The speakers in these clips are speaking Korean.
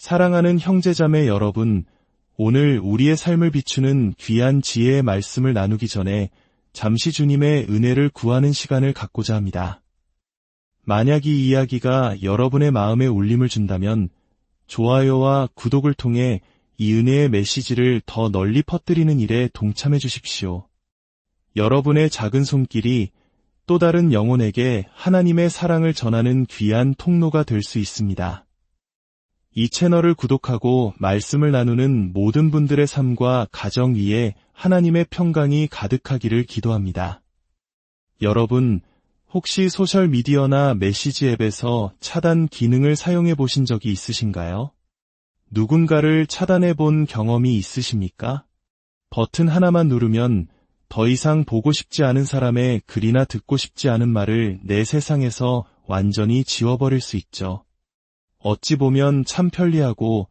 사랑하는 형제자매 여러분, 오늘 우리의 삶을 비추는 귀한 지혜의 말씀을 나누기 전에 잠시 주님의 은혜를 구하는 시간을 갖고자 합니다. 만약 이 이야기가 여러분의 마음에 울림을 준다면 좋아요와 구독을 통해 이 은혜의 메시지를 더 널리 퍼뜨리는 일에 동참해 주십시오. 여러분의 작은 손길이 또 다른 영혼에게 하나님의 사랑을 전하는 귀한 통로가 될 수 있습니다. 이 채널을 구독하고 말씀을 나누는 모든 분들의 삶과 가정 위에 하나님의 평강이 가득하기를 기도합니다. 여러분, 혹시 소셜미디어나 메시지 앱에서 차단 기능을 사용해 보신 적이 있으신가요? 누군가를 차단해 본 경험이 있으십니까? 버튼 하나만 누르면 더 이상 보고 싶지 않은 사람의 글이나 듣고 싶지 않은 말을 내 세상에서 완전히 지워버릴 수 있죠. 어찌 보면 참 편리하고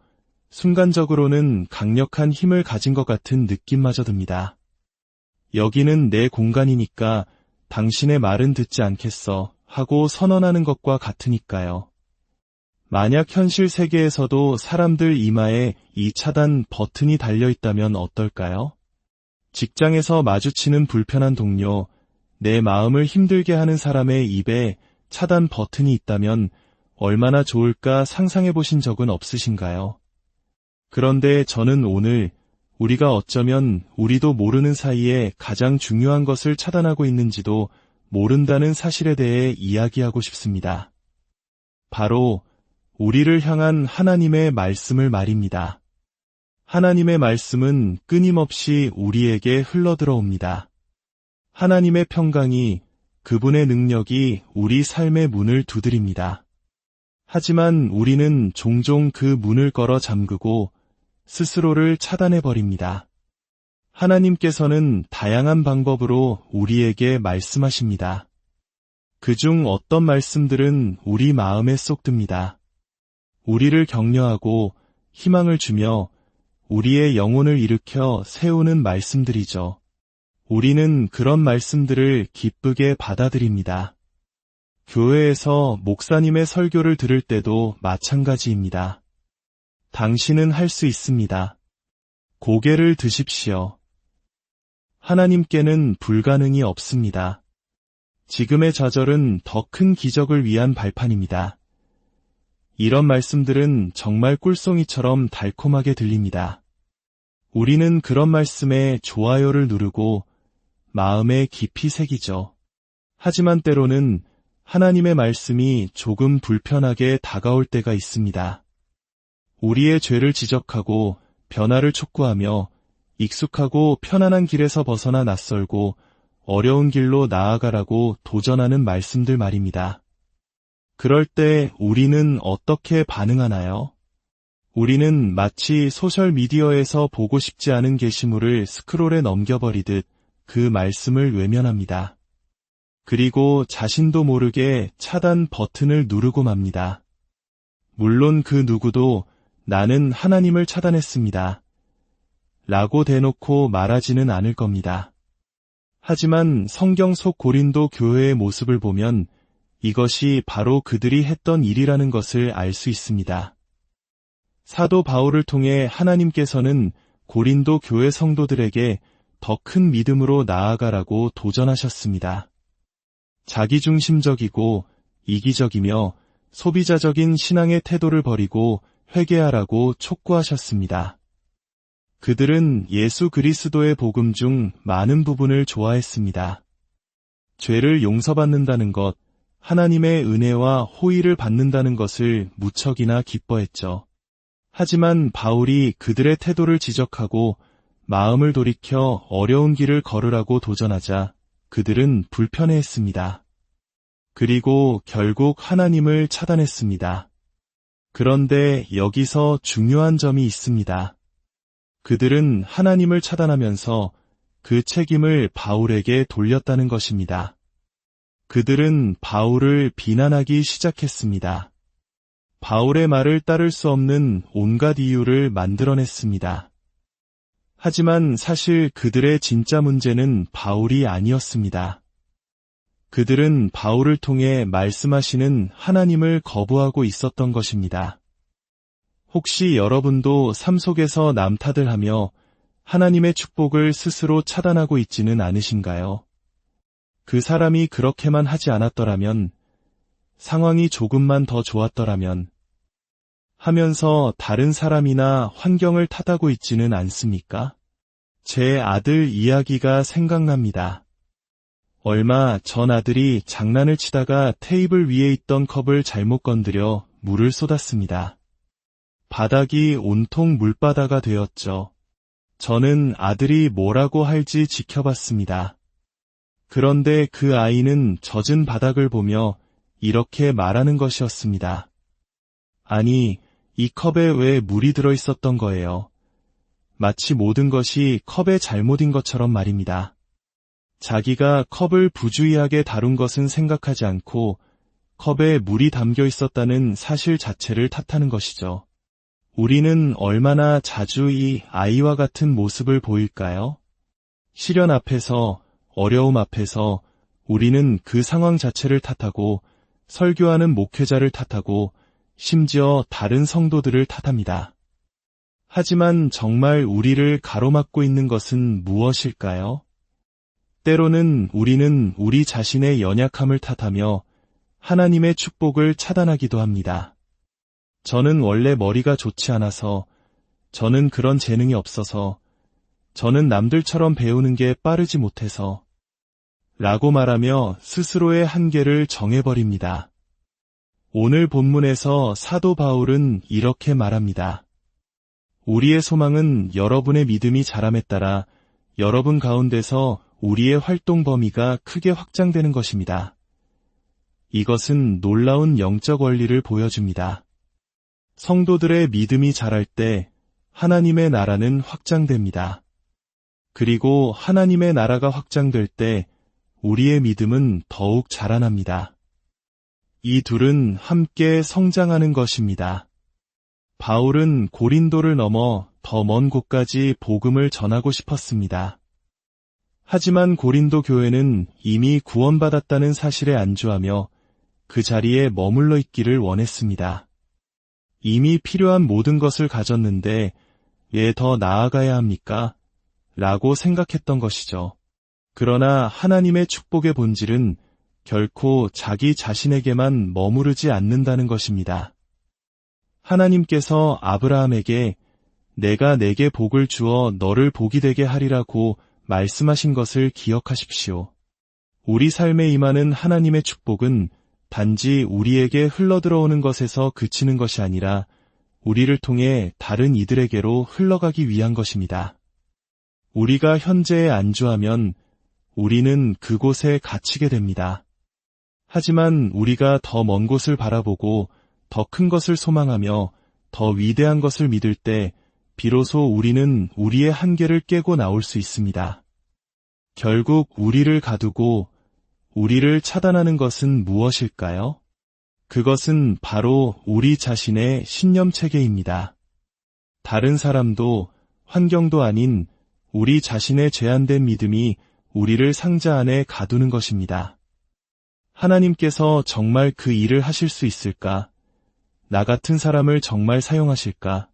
순간적으로는 강력한 힘을 가진 것 같은 느낌마저 듭니다. 여기는 내 공간이니까 당신의 말은 듣지 않겠어 하고 선언하는 것과 같으니까요. 만약 현실 세계에서도 사람들 이마에 이 차단 버튼이 달려 있다면 어떨까요? 직장에서 마주치는 불편한 동료, 내 마음을 힘들게 하는 사람의 입에 차단 버튼이 있다면 얼마나 좋을까 상상해 보신 적은 없으신가요? 그런데 저는 오늘 우리가 어쩌면 우리도 모르는 사이에 가장 중요한 것을 차단하고 있는지도 모른다는 사실에 대해 이야기하고 싶습니다. 바로 우리를 향한 하나님의 말씀을 말입니다. 하나님의 말씀은 끊임없이 우리에게 흘러들어옵니다. 하나님의 평강이 그분의 능력이 우리 삶의 문을 두드립니다. 하지만 우리는 종종 그 문을 걸어 잠그고 스스로를 차단해 버립니다. 하나님께서는 다양한 방법으로 우리에게 말씀하십니다. 그중 어떤 말씀들은 우리 마음에 쏙 듭니다. 우리를 격려하고 희망을 주며 우리의 영혼을 일으켜 세우는 말씀들이죠. 우리는 그런 말씀들을 기쁘게 받아들입니다. 교회에서 목사님의 설교를 들을 때도 마찬가지입니다. 당신은 할 수 있습니다. 고개를 드십시오. 하나님께는 불가능이 없습니다. 지금의 좌절은 더 큰 기적을 위한 발판입니다. 이런 말씀들은 정말 꿀송이처럼 달콤하게 들립니다. 우리는 그런 말씀에 좋아요를 누르고 마음에 깊이 새기죠. 하지만 때로는 하나님의 말씀이 조금 불편하게 다가올 때가 있습니다. 우리의 죄를 지적하고 변화를 촉구하며 익숙하고 편안한 길에서 벗어나 낯설고 어려운 길로 나아가라고 도전하는 말씀들 말입니다. 그럴 때 우리는 어떻게 반응하나요? 우리는 마치 소셜미디어에서 보고 싶지 않은 게시물을 스크롤에 넘겨버리듯 그 말씀을 외면합니다. 그리고 자신도 모르게 차단 버튼을 누르고 맙니다. 물론 그 누구도 나는 하나님을 차단했습니다. 라고 대놓고 말하지는 않을 겁니다. 하지만 성경 속 고린도 교회의 모습을 보면 이것이 바로 그들이 했던 일이라는 것을 알 수 있습니다. 사도 바울을 통해 하나님께서는 고린도 교회 성도들에게 더 큰 믿음으로 나아가라고 도전하셨습니다. 자기중심적이고 이기적이며 소비자적인 신앙의 태도를 버리고 회개하라고 촉구하셨습니다. 그들은 예수 그리스도의 복음 중 많은 부분을 좋아했습니다. 죄를 용서받는다는 것, 하나님의 은혜와 호의를 받는다는 것을 무척이나 기뻐했죠. 하지만 바울이 그들의 태도를 지적하고 마음을 돌이켜 어려운 길을 걸으라고 도전하자 그들은 불편해했습니다. 그리고 결국 하나님을 차단했습니다. 그런데 여기서 중요한 점이 있습니다. 그들은 하나님을 차단하면서 그 책임을 바울에게 돌렸다는 것입니다. 그들은 바울을 비난하기 시작했습니다. 바울의 말을 따를 수 없는 온갖 이유를 만들어냈습니다. 하지만 사실 그들의 진짜 문제는 바울이 아니었습니다. 그들은 바울을 통해 말씀하시는 하나님을 거부하고 있었던 것입니다. 혹시 여러분도 삶 속에서 남 탓을 하며 하나님의 축복을 스스로 차단하고 있지는 않으신가요? 그 사람이 그렇게만 하지 않았더라면, 상황이 조금만 더 좋았더라면, 하면서 다른 사람이나 환경을 탓하고 있지는 않습니까? 제 아들 이야기가 생각납니다. 얼마 전 아들이 장난을 치다가 테이블 위에 있던 컵을 잘못 건드려 물을 쏟았습니다. 바닥이 온통 물바다가 되었죠. 저는 아들이 뭐라고 할지 지켜봤습니다. 그런데 그 아이는 젖은 바닥을 보며 이렇게 말하는 것이었습니다. 아니, 이 컵에 왜 물이 들어 있었던 거예요? 마치 모든 것이 컵의 잘못인 것처럼 말입니다. 자기가 컵을 부주의하게 다룬 것은 생각하지 않고 컵에 물이 담겨 있었다는 사실 자체를 탓하는 것이죠. 우리는 얼마나 자주 이 아이와 같은 모습을 보일까요? 시련 앞에서, 어려움 앞에서 우리는 그 상황 자체를 탓하고 설교하는 목회자를 탓하고 심지어 다른 성도들을 탓합니다. 하지만 정말 우리를 가로막고 있는 것은 무엇일까요? 때로는 우리는 우리 자신의 연약함을 탓하며 하나님의 축복을 차단하기도 합니다. 저는 원래 머리가 좋지 않아서, 저는 그런 재능이 없어서, 저는 남들처럼 배우는 게 빠르지 못해서, 라고 말하며 스스로의 한계를 정해버립니다. 오늘 본문에서 사도 바울은 이렇게 말합니다. 우리의 소망은 여러분의 믿음이 자람에 따라 여러분 가운데서 우리의 활동 범위가 크게 확장되는 것입니다. 이것은 놀라운 영적 원리를 보여줍니다. 성도들의 믿음이 자랄 때 하나님의 나라는 확장됩니다. 그리고 하나님의 나라가 확장될 때 우리의 믿음은 더욱 자라납니다. 이 둘은 함께 성장하는 것입니다. 바울은 고린도를 넘어 더 먼 곳까지 복음을 전하고 싶었습니다. 하지만 고린도 교회는 이미 구원받았다는 사실에 안주하며 그 자리에 머물러 있기를 원했습니다. 이미 필요한 모든 것을 가졌는데 왜 더 나아가야 합니까? 라고 생각했던 것이죠. 그러나 하나님의 축복의 본질은 결코 자기 자신에게만 머무르지 않는다는 것입니다. 하나님께서 아브라함에게 내가 내게 복을 주어 너를 복이 되게 하리라고 말씀하신 것을 기억하십시오. 우리 삶에 임하는 하나님의 축복은 단지 우리에게 흘러들어오는 것에서 그치는 것이 아니라 우리를 통해 다른 이들에게로 흘러가기 위한 것입니다. 우리가 현재에 안주하면 우리는 그곳에 갇히게 됩니다. 하지만 우리가 더 먼 곳을 바라보고 더 큰 것을 소망하며 더 위대한 것을 믿을 때 비로소 우리는 우리의 한계를 깨고 나올 수 있습니다. 결국 우리를 가두고 우리를 차단하는 것은 무엇일까요? 그것은 바로 우리 자신의 신념 체계입니다. 다른 사람도 환경도 아닌 우리 자신의 제한된 믿음이 우리를 상자 안에 가두는 것입니다. 하나님께서 정말 그 일을 하실 수 있을까? 나 같은 사람을 정말 사용하실까?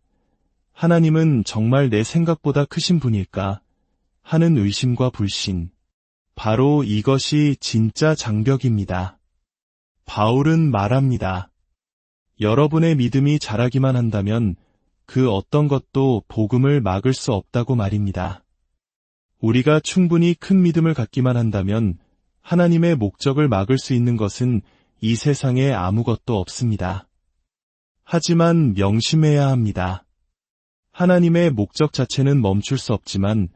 하나님은 정말 내 생각보다 크신 분일까? 하는 의심과 불신. 바로 이것이 진짜 장벽입니다. 바울은 말합니다. 여러분의 믿음이 자라기만 한다면 그 어떤 것도 복음을 막을 수 없다고 말입니다. 우리가 충분히 큰 믿음을 갖기만 한다면 하나님의 목적을 막을 수 있는 것은 이 세상에 아무것도 없습니다. 하지만 명심해야 합니다. 하나님의 목적 자체는 멈출 수 없지만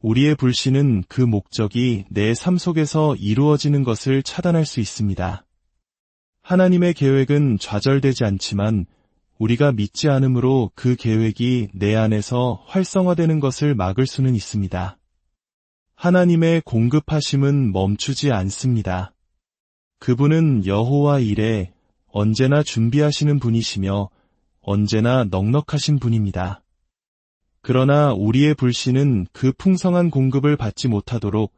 우리의 불신은 그 목적이 내 삶 속에서 이루어지는 것을 차단할 수 있습니다. 하나님의 계획은 좌절되지 않지만 우리가 믿지 않으므로 그 계획이 내 안에서 활성화되는 것을 막을 수는 있습니다. 하나님의 공급하심은 멈추지 않습니다. 그분은 여호와 일에 언제나 준비하시는 분이시며 언제나 넉넉하신 분입니다. 그러나 우리의 불신은 그 풍성한 공급을 받지 못하도록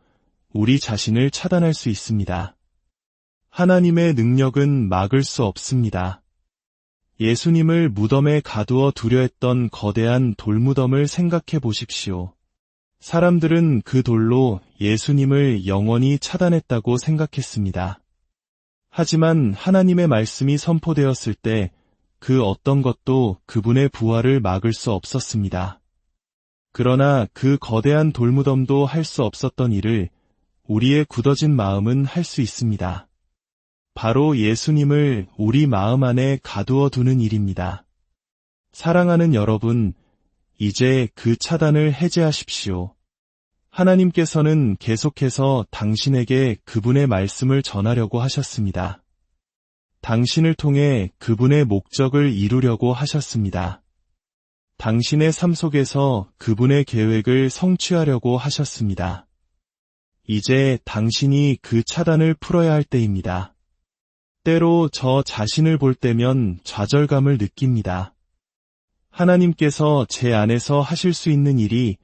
우리 자신을 차단할 수 있습니다. 하나님의 능력은 막을 수 없습니다. 예수님을 무덤에 가두어 두려 했던 거대한 돌무덤을 생각해 보십시오. 사람들은 그 돌로 예수님을 영원히 차단했다고 생각했습니다. 하지만 하나님의 말씀이 선포되었을 때 그 어떤 것도 그분의 부활을 막을 수 없었습니다. 그러나 그 거대한 돌무덤도 할 수 없었던 일을 우리의 굳어진 마음은 할 수 있습니다. 바로 예수님을 우리 마음 안에 가두어 두는 일입니다. 사랑하는 여러분, 이제 그 차단을 해제하십시오. 하나님께서는 계속해서 당신에게 그분의 말씀을 전하려고 하셨습니다. 당신을 통해 그분의 목적을 이루려고 하셨습니다. 당신의 삶 속에서 그분의 계획을 성취하려고 하셨습니다. 이제 당신이 그 차단을 풀어야 할 때입니다. 때로 저 자신을 볼 때면 좌절감을 느낍니다. 하나님께서 제 안에서 하실 수 있는 일이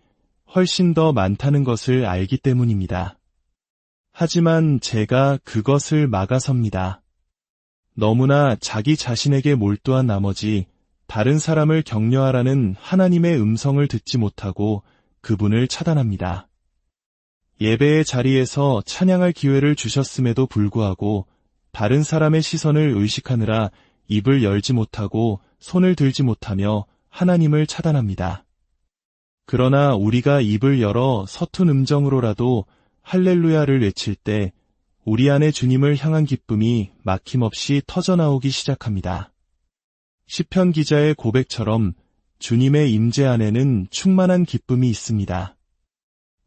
훨씬 더 많다는 것을 알기 때문입니다. 하지만 제가 그것을 막아섭니다. 너무나 자기 자신에게 몰두한 나머지 다른 사람을 격려하라는 하나님의 음성을 듣지 못하고 그분을 차단합니다. 예배의 자리에서 찬양할 기회를 주셨음에도 불구하고 다른 사람의 시선을 의식하느라 입을 열지 못하고 손을 들지 못하며 하나님을 차단합니다. 그러나 우리가 입을 열어 서툰 음정으로라도 할렐루야를 외칠 때 우리 안에 주님을 향한 기쁨이 막힘없이 터져나오기 시작합니다. 시편 기자의 고백처럼 주님의 임재 안에는 충만한 기쁨이 있습니다.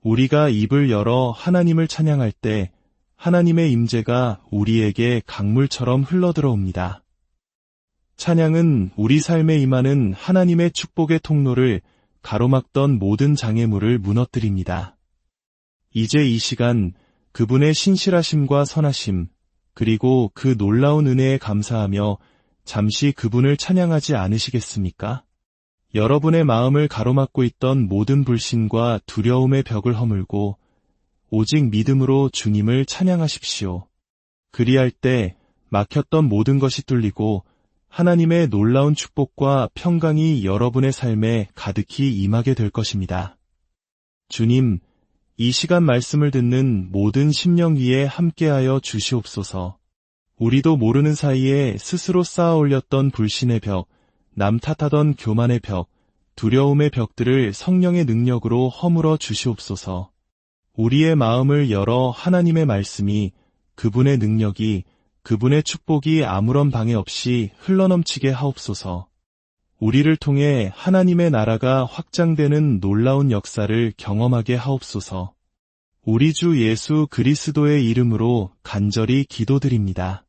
우리가 입을 열어 하나님을 찬양할 때 하나님의 임재가 우리에게 강물처럼 흘러들어옵니다. 찬양은 우리 삶에 임하는 하나님의 축복의 통로를 가로막던 모든 장애물을 무너뜨립니다. 이제 이 시간 그분의 신실하심과 선하심, 그리고 그 놀라운 은혜에 감사하며 잠시 그분을 찬양하지 않으시겠습니까? 여러분의 마음을 가로막고 있던 모든 불신과 두려움의 벽을 허물고 오직 믿음으로 주님을 찬양하십시오. 그리할 때 막혔던 모든 것이 뚫리고 하나님의 놀라운 축복과 평강이 여러분의 삶에 가득히 임하게 될 것입니다. 주님, 이 시간 말씀을 듣는 모든 심령 위에 함께하여 주시옵소서. 우리도 모르는 사이에 스스로 쌓아 올렸던 불신의 벽, 남 탓하던 교만의 벽, 두려움의 벽들을 성령의 능력으로 허물어 주시옵소서. 우리의 마음을 열어 하나님의 말씀이 그분의 능력이 그분의 축복이 아무런 방해 없이 흘러넘치게 하옵소서. 우리를 통해 하나님의 나라가 확장되는 놀라운 역사를 경험하게 하옵소서. 우리 주 예수 그리스도의 이름으로 간절히 기도드립니다.